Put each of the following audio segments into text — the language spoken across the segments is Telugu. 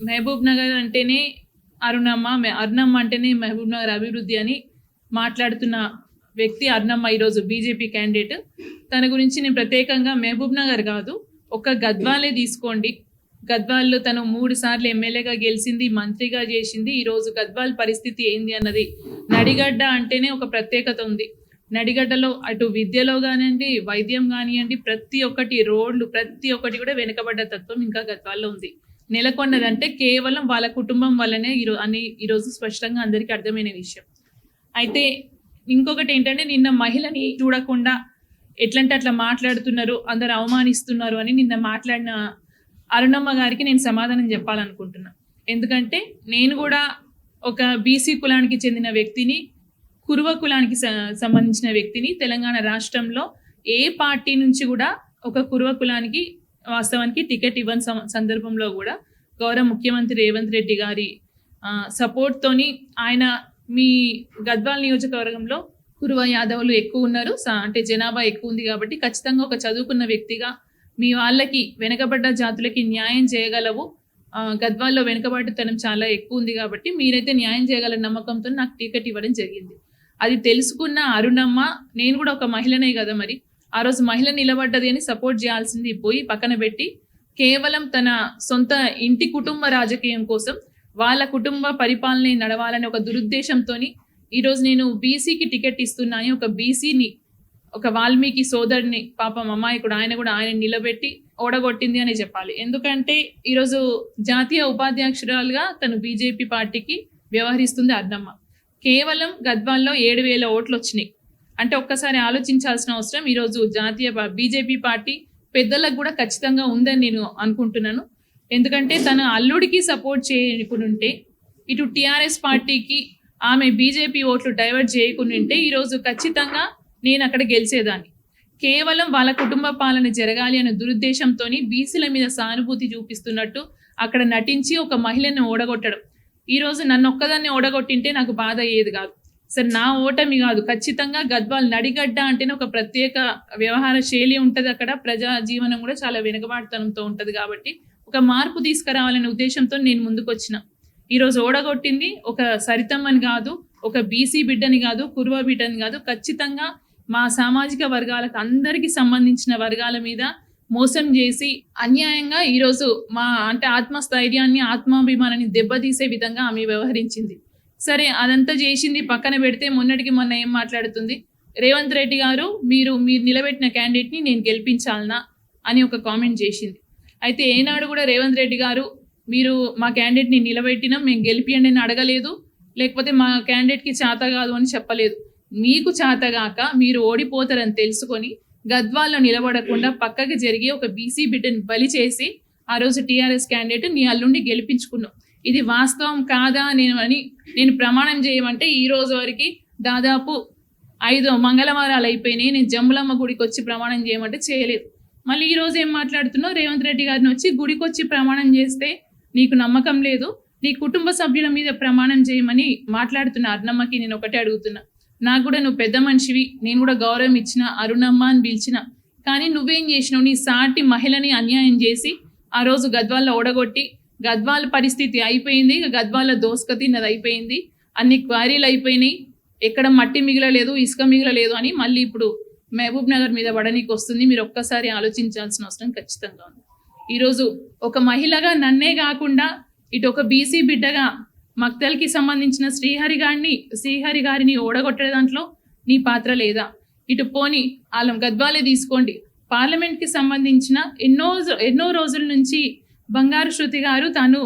మహబూబ్ నగర్ అంటేనే అరుణమ్మ అరుణమ్మ అంటేనే మహబూబ్ నగర్ అభివృద్ధి అని మాట్లాడుతున్న వ్యక్తి అరుణమ్మ ఈరోజు బీజేపీ క్యాండిడేట్ తన గురించి నేను ప్రత్యేకంగా మహబూబ్ నగర్ కాదు ఒక గద్వాలే తీసుకోండి. గద్వాల్లో తను మూడు సార్లు ఎమ్మెల్యేగా గెలిచింది మంత్రిగా చేసింది. ఈరోజు గద్వాల్ పరిస్థితి ఏంది అన్నది నడిగడ్డ అంటేనే ఒక ప్రత్యేకత ఉంది. నడిగడ్డలో అటు విద్యలో కానివ్వండి వైద్యం కానివ్వండి ప్రతి ఒక్కటి రోడ్లు ప్రతి ఒక్కటి కూడా వెనుకబడ్డ తత్వం ఇంకా గద్వాల్లో ఉంది. నెలకొన్నదంటే కేవలం వాళ్ళ కుటుంబం వల్లనే ఈరో అని ఈరోజు స్పష్టంగా అందరికీ అర్థమైన విషయం. అయితే ఇంకొకటి ఏంటంటే నిన్న మహిళని చూడకుండా ఎట్లంటే అట్లా మాట్లాడుతున్నారు అందరు అవమానిస్తున్నారు అని నిన్న మాట్లాడిన అరుణమ్మ గారికి నేను సమాధానం చెప్పాలనుకుంటున్నా. ఎందుకంటే నేను కూడా ఒక బీసీ కులానికి చెందిన వ్యక్తిని కురువ కులానికి సంబంధించిన వ్యక్తిని తెలంగాణ రాష్ట్రంలో ఏ పార్టీ నుంచి కూడా ఒక కురువ కులానికి వాస్తవానికి టికెట్ ఇవ్వని సందర్భంలో కూడా గౌరవ ముఖ్యమంత్రి రేవంత్ రెడ్డి గారి సపోర్ట్తోని ఆయన మీ గద్వాల్ నియోజకవర్గంలో కురువ యాదవులు ఎక్కువ ఉన్నారు. అంటే జనాభా ఎక్కువ ఉంది కాబట్టి ఖచ్చితంగా ఒక చదువుకున్న వ్యక్తిగా మీ వాళ్ళకి వెనకబడ్డ జాతులకి న్యాయం చేయగలవు. గద్వాల్లో వెనుకబాటుతనం చాలా ఎక్కువ ఉంది కాబట్టి మీరైతే న్యాయం చేయగల నమ్మకంతో నాకు టికెట్ ఇవ్వడం జరిగింది. అది తెలుసుకున్న అరుణమ్మ నేను కూడా ఒక మహిళనే కదా మరి ఆ రోజు మహిళ నిలబడ్డది అని సపోర్ట్ చేయాల్సింది పోయి పక్కన పెట్టి కేవలం తన సొంత ఇంటి కుటుంబ రాజకీయం కోసం వాళ్ళ కుటుంబ పరిపాలన నడవాలనే ఒక దురుద్దేశంతో ఈరోజు నేను బీసీకి టికెట్ ఇస్తున్నాను ఒక బీసీని ఒక వాల్మీకి సోదరుని పాపం అమాయకుడు ఆయన కూడా ఆయన నిలబెట్టి ఓడగొట్టింది అని చెప్పాలి. ఎందుకంటే ఈరోజు జాతీయ ఉపాధ్యక్షురాలుగా తను బీజేపీ పార్టీకి వ్యవహరిస్తుంది అర్ణమ్మ. కేవలం గద్వాల్లో ఏడు వేల ఓట్లు వచ్చినాయి. అంటే ఒక్కసారి ఆలోచించాల్సిన అవసరం. ఈరోజు జాతీయ బీజేపీ పార్టీ పెద్దలకు కూడా ఖచ్చితంగా ఉందని నేను అనుకుంటున్నాను. ఎందుకంటే తన అల్లుడికి సపోర్ట్ చేయకుంటే ఇటు టిఆర్ఎస్ పార్టీకి ఆమె బీజేపీ ఓట్లు డైవర్ట్ చేయకుంటే ఈరోజు ఖచ్చితంగా నేను అక్కడ గెలిచేదాన్ని. కేవలం వాళ్ళ కుటుంబ పాలన జరగాలి అనే దురుద్దేశంతో బీసీల మీద సానుభూతి చూపిస్తున్నట్టు అక్కడ నటించి ఒక మహిళను ఓడగొట్టడం. ఈరోజు నన్ను ఒక్కదాన్ని ఓడగొట్టింటే నాకు బాధ అయ్యేది కాదు. సరే నా ఓటమి కాదు. ఖచ్చితంగా గద్వాల్ నడిగడ్డ అంటేనే ఒక ప్రత్యేక వ్యవహార శైలి ఉంటుంది అక్కడ. ప్రజా జీవనం కూడా చాలా వెనుకబాటుతనంతో ఉంటుంది కాబట్టి ఒక మార్పు తీసుకురావాలనే ఉద్దేశంతో నేను ముందుకొచ్చిన. ఈరోజు ఓడగొట్టింది ఒక సరితమ్మని కాదు ఒక బీసీ బిడ్డని కాదు కుర్వ బిడ్డని కాదు. ఖచ్చితంగా మా సామాజిక వర్గాలకు అందరికీ సంబంధించిన వర్గాల మీద మోసం చేసి అన్యాయంగా ఈరోజు మా అంటే ఆత్మస్థైర్యాన్ని ఆత్మాభిమానాన్ని దెబ్బతీసే విధంగా ఆమె వ్యవహరించింది. సరే అదంతా చేసింది పక్కన పెడితే మొన్నటికి మొన్న ఏం మాట్లాడుతుంది? రేవంత్ రెడ్డి గారు మీరు మీరు నిలబెట్టిన క్యాండిడేట్ని నేను గెలిపించాలనా అని ఒక కామెంట్ చేసింది. అయితే ఏనాడు కూడా రేవంత్ రెడ్డి గారు మీరు మా క్యాండిడేట్ని నిలబెట్టినా మేము గెలిపియండి అని అడగలేదు లేకపోతే మా క్యాండిడేట్కి చేత కాదు అని చెప్పలేదు. మీకు చేతగాక మీరు ఓడిపోతారని తెలుసుకొని గద్వాల్లో నిలబడకుండా పక్కకి జరిగి ఒక బీసీ బిడ్డని బలి చేసి ఆ రోజు టీఆర్ఎస్ క్యాండిడేట్ నీ అల్లుండి గెలిపించుకున్నాం. ఇది వాస్తవం కాదా నేను అని నేను ప్రమాణం చేయమంటే ఈ రోజు వరకు దాదాపు ఐదు మంగళవారాలు అయిపోయినాయి. నేను జమ్ములమ్మ గుడికి వచ్చి ప్రమాణం చేయమంటే చేయలేదు. మళ్ళీ ఈ రోజు ఏం మాట్లాడుతున్నావు? రేవంత్ రెడ్డి గారిని వచ్చి గుడికి వచ్చి ప్రమాణం చేస్తే నీకు నమ్మకం లేదు. నీ కుటుంబ సభ్యుల మీద ప్రమాణం చేయమని మాట్లాడుతున్న అరుణమ్మకి నేను ఒకటే అడుగుతున్నా. నాకు కూడా నువ్వు పెద్ద మనిషివి. నేను కూడా గౌరవం ఇచ్చిన అరుణమ్మ అని పిలిచిన. కానీ నువ్వేం చేసినావు? నీ సాటి మహిళని అన్యాయం చేసి ఆ రోజు గద్వాల్లో ఓడగొట్టి గద్వాల పరిస్థితి అయిపోయింది. ఇక గద్వాల దోసక తిన్నది అయిపోయింది. అన్ని క్వారీలు అయిపోయినాయి. ఎక్కడ మట్టి మిగలలేదు ఇసుక మిగలలేదు అని మళ్ళీ ఇప్పుడు మహబూబ్ నగర్ మీద పడనీకి వస్తుంది. మీరు ఒక్కసారి ఆలోచించాల్సిన అవసరం ఖచ్చితంగా ఉంది. ఈరోజు ఒక మహిళగా నన్నే కాకుండా ఇటు ఒక బీసీ బిడ్డగా మక్తల్కి సంబంధించిన శ్రీహరి గారిని శ్రీహరి గారిని ఓడగొట్టే దాంట్లో నీ పాత్ర లేదా? ఇటు పోని ఆలం గద్వాలే తీసుకోండి. పార్లమెంట్కి సంబంధించిన ఎన్నో ఎన్నో రోజుల నుంచి బంగారు శృతి గారు తాను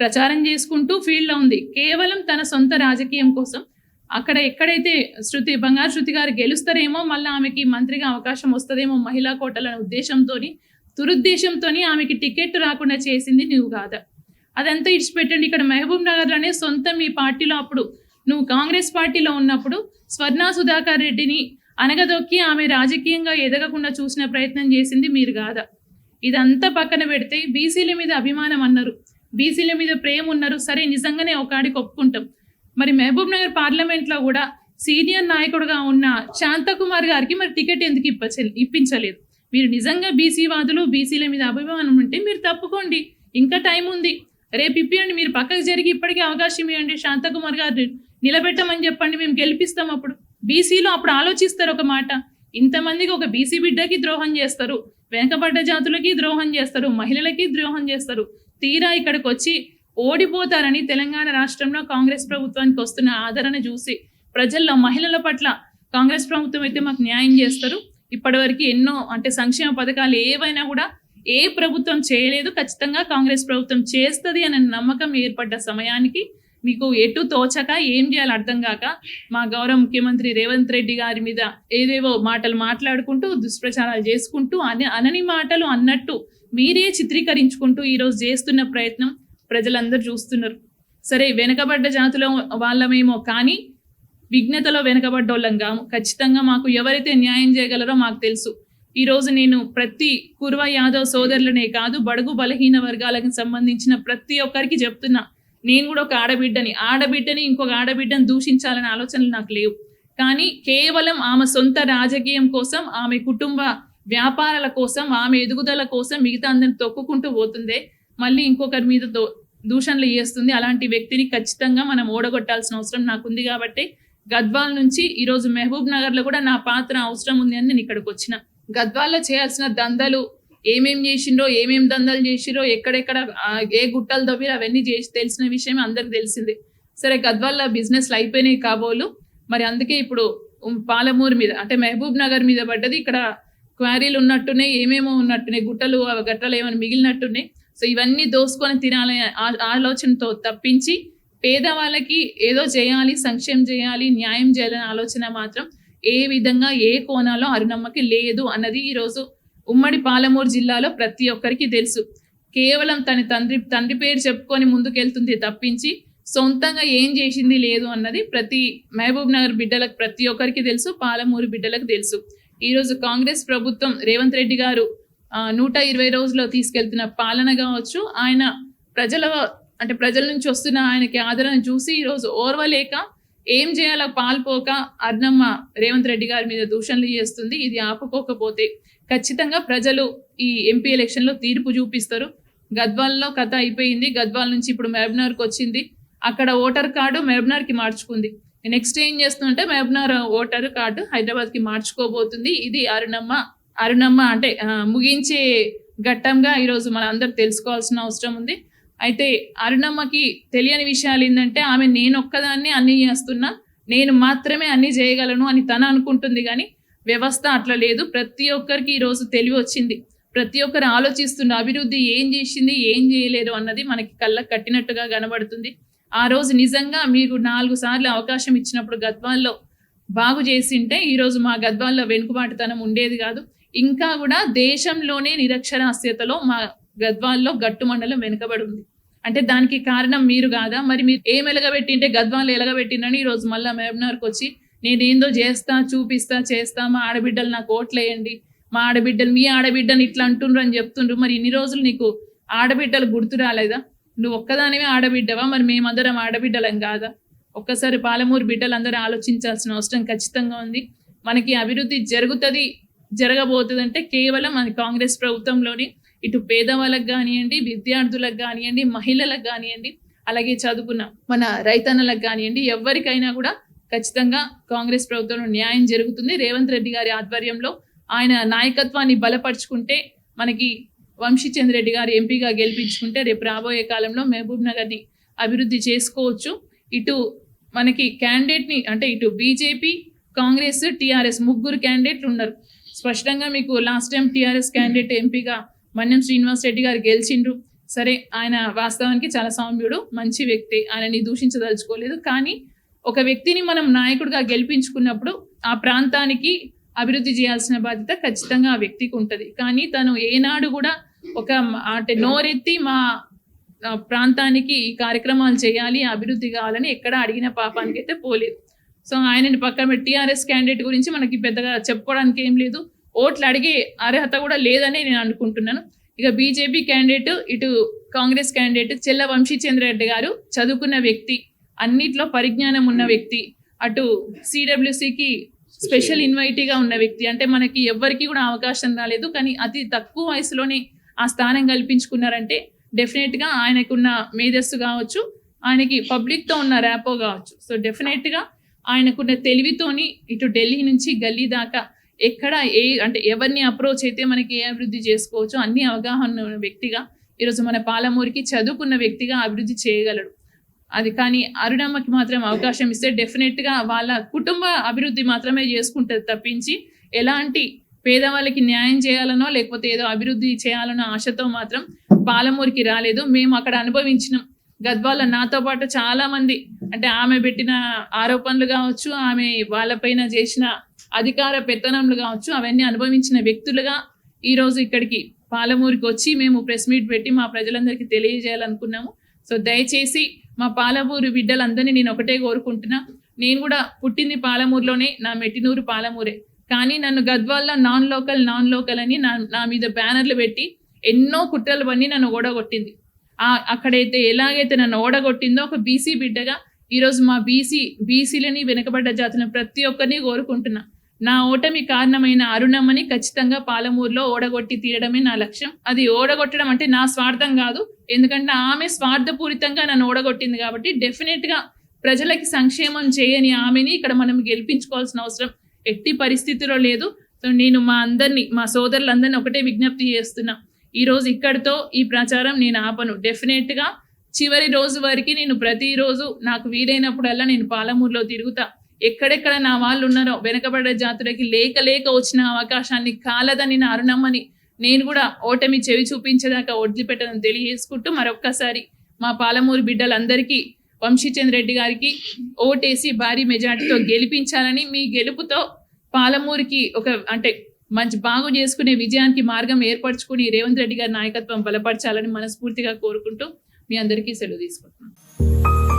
ప్రచారం చేసుకుంటూ ఫీల్డ్లో ఉంది. కేవలం తన సొంత రాజకీయం కోసం అక్కడ ఎక్కడైతే శృతి బంగారు శృతి గారు గెలుస్తారేమో మళ్ళీ ఆమెకి మంత్రిగా అవకాశం వస్తుందేమో మహిళా కోటలనే ఉద్దేశంతో దురుద్దేశంతో ఆమెకి టికెట్ రాకుండా చేసింది నువ్వు కాదా? అదంతా ఇడిచిపెట్టండి. ఇక్కడ మహబూబ్ నగర్లోనే సొంత మీ పార్టీలో అప్పుడు నువ్వు కాంగ్రెస్ పార్టీలో ఉన్నప్పుడు స్వర్ణ సుధాకర్ రెడ్డిని అనగదొక్కి ఆమె రాజకీయంగా ఎదగకుండా చూసిన ప్రయత్నం చేసింది మీరు కాదా? ఇదంతా పక్కన పెడితే బీసీల మీద అభిమానం అన్నారు. బీసీల మీద ప్రేమ ఉన్నారు. సరే నిజంగానే ఒకడికి ఒప్పుకుంటాం. మరి మహబూబ్ నగర్ పార్లమెంట్లో కూడా సీనియర్ నాయకుడుగా ఉన్న శాంతకుమార్ గారికి మరి టికెట్ ఎందుకు ఇప్పచ ఇప్పించలేదు? మీరు నిజంగా బీసీ వాదులు బీసీల మీద అభిమానం ఉంటే మీరు తప్పుకోండి. ఇంకా టైం ఉంది. రేపు ఇప్పియండి. మీరు పక్కకు జరిగి ఇప్పటికీ అవకాశం ఇవ్వండి. శాంతకుమార్ గారు నిలబెట్టమని చెప్పండి. మేము గెలిపిస్తాం అప్పుడు. బీసీలో అప్పుడు ఆలోచిస్తారు ఒక మాట. ఇంతమందికి ఒక బీసీ బిడ్డకి ద్రోహం చేస్తారు. వెనకబడ్డ జాతులకి ద్రోహం చేస్తారు మహిళలకి ద్రోహం చేస్తారు. తీరా ఇక్కడికి వచ్చి ఓడిపోతారని తెలంగాణ రాష్ట్రంలో కాంగ్రెస్ ప్రభుత్వానికి వస్తున్న ఆదరణ చూసి ప్రజల్లో మహిళల పట్ల కాంగ్రెస్ ప్రభుత్వం అయితే మాకు న్యాయం చేస్తారు. ఇప్పటివరకు ఎన్నో అంటే సంక్షేమ పథకాలు ఏవైనా కూడా ఏ ప్రభుత్వం చేయలేదు ఖచ్చితంగా కాంగ్రెస్ ప్రభుత్వం చేస్తుంది అనే నమ్మకం ఏర్పడ్డ సమయానికి మీకు ఎటు తోచక ఏం చేయాలో అర్థం కాక మా గౌరవ ముఖ్యమంత్రి రేవంత్ రెడ్డి గారి మీద ఏదేవో మాటలు మాట్లాడుకుంటూ దుష్ప్రచారాలు చేసుకుంటూ అని అనని మాటలు అన్నట్టు మీరే చిత్రీకరించుకుంటూ ఈరోజు చేస్తున్న ప్రయత్నం ప్రజలందరూ చూస్తున్నారు. సరే వెనకబడ్డ జాతుల వాళ్ళమేమో కానీ విఘ్నతలో వెనకబడ్డోళ్ళం కాము. ఖచ్చితంగా మాకు ఎవరైతే న్యాయం చేయగలరో మాకు తెలుసు. ఈరోజు నేను ప్రతి కుర్వ యాదవ్ సోదరులనే కాదు బడుగు బలహీన వర్గాలకు సంబంధించిన ప్రతి ఒక్కరికి చెప్తున్నా. నేను కూడా ఒక ఆడబిడ్డని ఆడబిడ్డని ఇంకొక ఆడబిడ్డని దూషించాలనే ఆలోచనలు నాకు లేవు. కానీ కేవలం ఆమె సొంత రాజకీయం కోసం ఆమె కుటుంబ వ్యాపారాల కోసం ఆమె ఎదుగుదల కోసం మిగతా అందరిని తొక్కుకుంటూ పోతుందే మళ్ళీ ఇంకొకరి మీద దో దూషణలు చేస్తుంది. అలాంటి వ్యక్తిని ఖచ్చితంగా మనం ఓడగొట్టాల్సిన అవసరం నాకుంది కాబట్టి గద్వాల్ నుంచి ఈరోజు మహబూబ్ నగర్లో కూడా నా పాత్ర అవసరం ఉంది అని నేను ఇక్కడికి వచ్చిన. గద్వాల్లో చేయాల్సిన దందలు ఏమేం చేసిండ్రో ఏమేం దందలు చేసిరో ఎక్కడెక్కడ ఏ గుట్టలు తవ్విరో అవన్నీ చేసి తెలిసిన విషయం అందరికి తెలిసిందే. సరే గద్వాల బిజినెస్లు అయిపోయినాయి కాబోలు. మరి అందుకే ఇప్పుడు పాలమూరు మీద అంటే మహబూబ్ నగర్ మీద పడ్డది. ఇక్కడ క్వారీలు ఉన్నట్టున్నాయి ఏమేమో ఉన్నట్టున్నాయి గుట్టలు గట్టలు ఏమైనా మిగిలినట్టున్నాయి. సో ఇవన్నీ దోసుకొని తినాలనే ఆ- ఆలోచనతో తప్పించి పేదవాళ్ళకి ఏదో చేయాలి సంక్షేమం చేయాలి న్యాయం చేయాలనే ఆలోచన మాత్రం ఏ విధంగా ఏ కోణాలో అరుణమ్మకి లేదు అన్నది ఈరోజు ఉమ్మడి పాలమూరు జిల్లాలో ప్రతి ఒక్కరికి తెలుసు. కేవలం తన తండ్రి తండ్రి పేరు చెప్పుకొని ముందుకెళ్తుంది తప్పించి సొంతంగా ఏం చేసింది లేదు అన్నది ప్రతి మహబూబ్ నగర్ బిడ్డలకు ప్రతి ఒక్కరికి తెలుసు పాలమూరు బిడ్డలకు తెలుసు. ఈరోజు కాంగ్రెస్ ప్రభుత్వం రేవంత్ రెడ్డి గారు నూట ఇరవై రోజుల్లో తీసుకెళ్తున్న పాలన కావచ్చు ఆయన ప్రజల అంటే ప్రజల నుంచి వస్తున్న ఆయనకి ఆదరణ చూసి ఈరోజు ఓర్వలేక ఏం చేయాలో పాల్పోక అర్ణమ్మ రేవంత్ రెడ్డి గారి మీద దూషణలు చేస్తుంది ఇది ఆపుకోకపోతే. ఖచ్చితంగా ప్రజలు ఈ ఎంపీ ఎలక్షన్లో తీర్పు చూపిస్తారు. గద్వాల్లో కథ అయిపోయింది. గద్వాల్ నుంచి ఇప్పుడు మెహబ్నార్కి వచ్చింది. అక్కడ ఓటర్ కార్డు మెహబ్నార్కి మార్చుకుంది. నెక్స్ట్ ఏం చేస్తుందంటే మెహబ్నార్ ఓటర్ కార్డు హైదరాబాద్కి మార్చుకోబోతుంది. ఇది అరుణమ్మ అరుణమ్మ అంటే ముగించే ఘట్టంగా ఈరోజు మన అందరు తెలుసుకోవాల్సిన అవసరం ఉంది. అయితే అరుణమ్మకి తెలియని విషయాలు ఏంటంటే ఆమె నేను ఒక్కదాన్ని అన్ని చేస్తున్నా. నేను మాత్రమే అన్నీ చేయగలను అని తను అనుకుంటుంది కానీ వ్యవస్థ అట్లా లేదు. ప్రతి ఒక్కరికి ఈరోజు తెలివి వచ్చింది. ప్రతి ఒక్కరు ఆలోచిస్తున్న అభివృద్ధి ఏం చేసింది ఏం చేయలేదు అన్నది మనకి కళ్ళకు కట్టినట్టుగా కనబడుతుంది. ఆ రోజు నిజంగా మీకు నాలుగు సార్లు అవకాశం ఇచ్చినప్పుడు గద్వాల్లో బాగు చేసింటే ఈరోజు మా గద్వాల్లో వెనుకబాటుతనం ఉండేది కాదు. ఇంకా కూడా దేశంలోనే నిరక్షరాస్యతలో మా గద్వాల్లో గట్టు మండలం వెనుకబడి ఉంది అంటే దానికి కారణం మీరు కాదా? మరి మీరు ఏం ఎలగబెట్టింటే గద్వాలు ఎలగబెట్టినని ఈరోజు మళ్ళీ మేబనర్కి వచ్చి నేనేందో చేస్తా చూపిస్తా చేస్తా మా ఆడబిడ్డలు నాకు ఓట్లేయండి. మా ఆడబిడ్డలు మీ ఆడబిడ్డని ఇట్లా అంటుండ్రు అని చెప్తుండ్రు. మరి ఇన్ని రోజులు నీకు ఆడబిడ్డలు గుర్తు రాలేదా? నువ్వు ఒక్కదానివే ఆడబిడ్డవా? మరి మేమందరం ఆడబిడ్డలం కాదా? ఒక్కసారి పాలమూరు బిడ్డలందరూ ఆలోచించాల్సిన అవసరం ఖచ్చితంగా ఉంది. మనకి అభివృద్ధి జరుగుతుంది జరగబోతుంది అంటే కేవలం మన కాంగ్రెస్ ప్రభుత్వంలోని. ఇటు పేదవాళ్ళకి కానివ్వండి విద్యార్థులకు కానివ్వండి మహిళలకు కానివ్వండి అలాగే చదువుకున్న మన రైతన్నలకు కానివ్వండి ఎవరికైనా కూడా ఖచ్చితంగా కాంగ్రెస్ ప్రభుత్వంలో న్యాయం జరుగుతుంది. రేవంత్ రెడ్డి గారి ఆధ్వర్యంలో ఆయన నాయకత్వాన్ని బలపరుచుకుంటే మనకి వంశీచంద్ర రెడ్డి గారు ఎంపీగా గెలిపించుకుంటే రేపు రాబోయే కాలంలో మహబూబ్ నగర్ని అభివృద్ధి చేసుకోవచ్చు. ఇటు మనకి క్యాండిడేట్ని అంటే ఇటు బీజేపీ కాంగ్రెస్ టీఆర్ఎస్ ముగ్గురు క్యాండిడేట్లు ఉన్నారు. స్పష్టంగా మీకు లాస్ట్ టైం టీఆర్ఎస్ క్యాండిడేట్ ఎంపీగా మన్యం శ్రీనివాస్ రెడ్డి గారు గెలిచిండ్రు. సరే ఆయన వాస్తవానికి చాలా సౌమ్యుడు మంచి వ్యక్తి. ఆయనని దూషించదలుచుకోలేదు. కానీ ఒక వ్యక్తిని మనం నాయకుడిగా గెలిపించుకున్నప్పుడు ఆ ప్రాంతానికి అభివృద్ధి చేయాల్సిన బాధ్యత ఖచ్చితంగా ఆ వ్యక్తికి ఉంటుంది. కానీ తను ఏనాడు కూడా ఒక అంటే నోరెత్తి మా ప్రాంతానికి ఈ కార్యక్రమాలు చేయాలి అభివృద్ధి కావాలని ఎక్కడ అడిగిన పాపానికి అయితే పోలేదు. సో ఆయనని పక్కన పెట్టి టీఆర్ఎస్ క్యాండిడేట్ గురించి మనకి పెద్దగా చెప్పుకోవడానికి ఏం లేదు. ఓట్లు అడిగే అర్హత కూడా లేదని నేను అనుకుంటున్నాను. ఇక బీజేపీ క్యాండిడేట్ ఇటు కాంగ్రెస్ క్యాండిడేట్ చెల్ల వంశీచంద్ర గారు చదువుకున్న వ్యక్తి. అన్నిట్లో పరిజ్ఞానం ఉన్న వ్యక్తి అటు సిడబ్ల్యూసికి స్పెషల్ ఇన్వైటీగా ఉన్న వ్యక్తి. అంటే మనకి ఎవ్వరికి కూడా అవకాశం రాలేదు కానీ అతి తక్కువ వయసులోనే ఆ స్థానం కల్పించుకున్నారంటే డెఫినెట్గా ఆయనకున్న మేధస్సు కావచ్చు ఆయనకి పబ్లిక్తో ఉన్న ర్యాపో కావచ్చు. సో డెఫినెట్గా ఆయనకున్న తెలివితోని ఇటు ఢిల్లీ నుంచి గల్లీ దాకా ఎక్కడ ఏ అంటే ఎవరిని అప్రోచ్ అయితే మనకి ఏ అభివృద్ధి చేసుకోవచ్చు అన్ని అవగాహన ఉన్న వ్యక్తిగా ఈరోజు మన పాలమూరికి చదువుకున్న వ్యక్తిగా అభివృద్ధి చేయగలడు. అది కానీ అరుణమ్మకి మాత్రం అవకాశం ఇస్తే డెఫినెట్గా వాళ్ళ కుటుంబ అభివృద్ధి మాత్రమే చేసుకుంటుంది తప్పించి ఎలాంటి పేదవాళ్ళకి న్యాయం చేయాలనో లేకపోతే ఏదో అభివృద్ధి చేయాలనో ఆశతో మాత్రం పాలమూరికి రాలేదు. మేము అక్కడ అనుభవించినాం. గద్వాల నాతో పాటు చాలామంది అంటే ఆమె పెట్టిన ఆరోపణలు కావచ్చు ఆమె వాళ్ళపైన చేసిన అధికార పెత్తనములు కావచ్చు అవన్నీ అనుభవించిన వ్యక్తులుగా ఈరోజు ఇక్కడికి పాలమూరికి వచ్చి మేము ప్రెస్ మీట్ పెట్టి మా ప్రజలందరికీ తెలియజేయాలనుకున్నాము. సో దయచేసి మా పాలమూరు బిడ్డలందరినీ నేను ఒకటే కోరుకుంటున్నా. నేను కూడా పుట్టింది పాలమూరులోనే నా మెట్టినూరు పాలమూరే. కానీ నన్ను గద్వాల్లో నాన్ లోకల్ నాన్ లోకల్ అని నా నా మీద బ్యానర్లు పెట్టి ఎన్నో కుట్రలు పని నన్ను ఓడగొట్టింది. ఆ అక్కడైతే ఎలాగైతే నన్ను ఓడగొట్టిందో ఒక బీసీ బిడ్డగా ఈరోజు మా బీసీ బీసీలని వెనుకబడ్డ జాతులను ప్రతి ఒక్కరిని కోరుకుంటున్నా. నా ఓటమి కారణమైన అరుణమ్మని ఖచ్చితంగా పాలమూరులో ఓడగొట్టి తీయడమే నా లక్ష్యం. అది ఓడగొట్టడం అంటే నా స్వార్థం కాదు. ఎందుకంటే ఆమె స్వార్థపూరితంగా నన్ను ఓడగొట్టింది కాబట్టి డెఫినెట్గా ప్రజలకి సంక్షేమం చేయని ఆమెని ఇక్కడ మనం గెలిపించుకోవాల్సిన అవసరం ఎట్టి పరిస్థితిలో లేదు. సో నేను మా అందరినీ మా సోదరులందరినీ ఒకటే విజ్ఞప్తి చేస్తున్నా. ఈ రోజు ఇక్కడితో ఈ ప్రచారం నేను ఆపను. డెఫినెట్గా చివరి రోజు వరకు నేను ప్రతిరోజు నాకు వీలైనప్పుడల్లా నేను పాలమూరులో తిరుగుతా. ఎక్కడెక్కడ నా వాళ్ళు ఉన్నారో వెనకబడే జాతులకి లేక లేక వచ్చిన అవకాశాన్ని కాలదని నా అరుణమ్మని నేను కూడా ఓటమి చెవి చూపించేదాకా వదిలిపెట్టడం తెలియజేసుకుంటూ మరొక్కసారి మా పాలమూరు బిడ్డలందరికీ వంశీచంద్ర రెడ్డి గారికి ఓటేసి భారీ మెజార్టీతో గెలిపించాలని మీ గెలుపుతో పాలమూరికి ఒక అంటే మంచి బాగు చేసుకునే విజయానికి మార్గం ఏర్పరచుకుని రేవంత్ రెడ్డి గారి నాయకత్వం బలపరచాలని మనస్ఫూర్తిగా కోరుకుంటూ మీ అందరికీ సెలవు తీసుకుంటున్నాను.